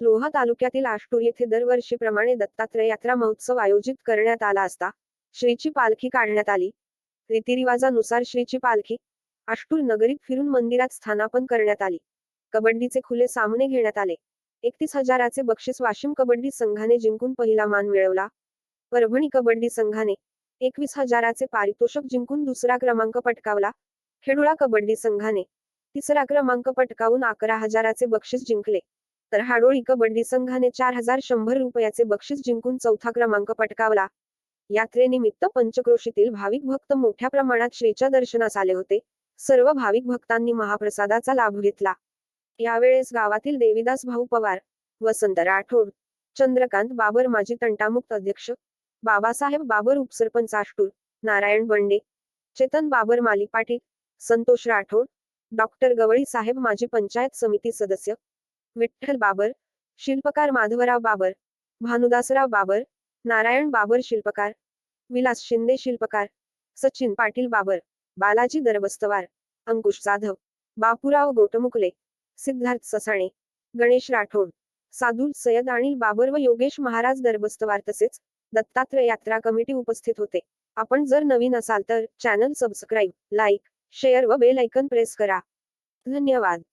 लोहा तालुक्यातील आष्टूर येथे दरवर्षीप्रमाणे दत्तात्रय यात्रा महोत्सव आयोजित करण्यात आला असता श्रीची पालखी काढण्यात आली. रीतिरिवाजानुसार श्रीची पालखी आष्टूर नगरीत फिरून मंदिरात स्थानापन करण्यात आली. कबड्डीचे खुले सामने घेण्यात आले. एकतीस हजाराचे बक्षीस वाशिम कबड्डी संघाने जिंकून पहिला मान मिळवला. परभणी कबड्डी संघाने एकवीस हजाराचे पारितोषक जिंकून दुसरा क्रमांक पटकावला. खेडुळा कबड्डी संघाने तिसरा क्रमांक पटकावून अकरा हजाराचे बक्षीस जिंकले. तर हाडोळी कबड्डी संघाने चार हजार शंभर रुपयाचे बक्षीस जिंकून चौथा क्रमांक पटकावला. यात्रेनिमित्त पंचक्रोशीतील भाविक भक्त मोठ्या प्रमाणात श्रीच्या दर्शनास आले होते. सर्व भाविक भक्तांनी महाप्रसादाचा लाभ घेतला. यावेळेस गावातील देवीदास भाऊ पवार वसंत राठोड चंद्रकांत बाबर माजी तंटामुक्त अध्यक्ष बाबासाहेब बाबर उपसरपंच आष्टूर नारायण बंडे चेतन बाबर माली पाटील संतोष राठोड डॉक्टर गवळी साहेब माजी पंचायत समिती सदस्य विठ्ठल बाबर शिल्पकार माधवराव बाबर भानुदासराव बाबर नारायण बाबर शिल्पकार विलास शिंदे शिल्पकार सचिन पाटील बाबर बालाजी दरबस्तवार अंकुश जाधव बापूराव गोटमुकले सिद्धार्थ ससाणे गणेश राठोड सादुल सय्यद अनिल बाबर व योगेश महाराज दरबस्तवार तसेच दत्तात्रय यात्रा कमिटी उपस्थित होते. आपण जर नवीन असाल तर चॅनल सबस्क्राईब लाईक शेअर व बेल ऐकन प्रेस करा. धन्यवाद.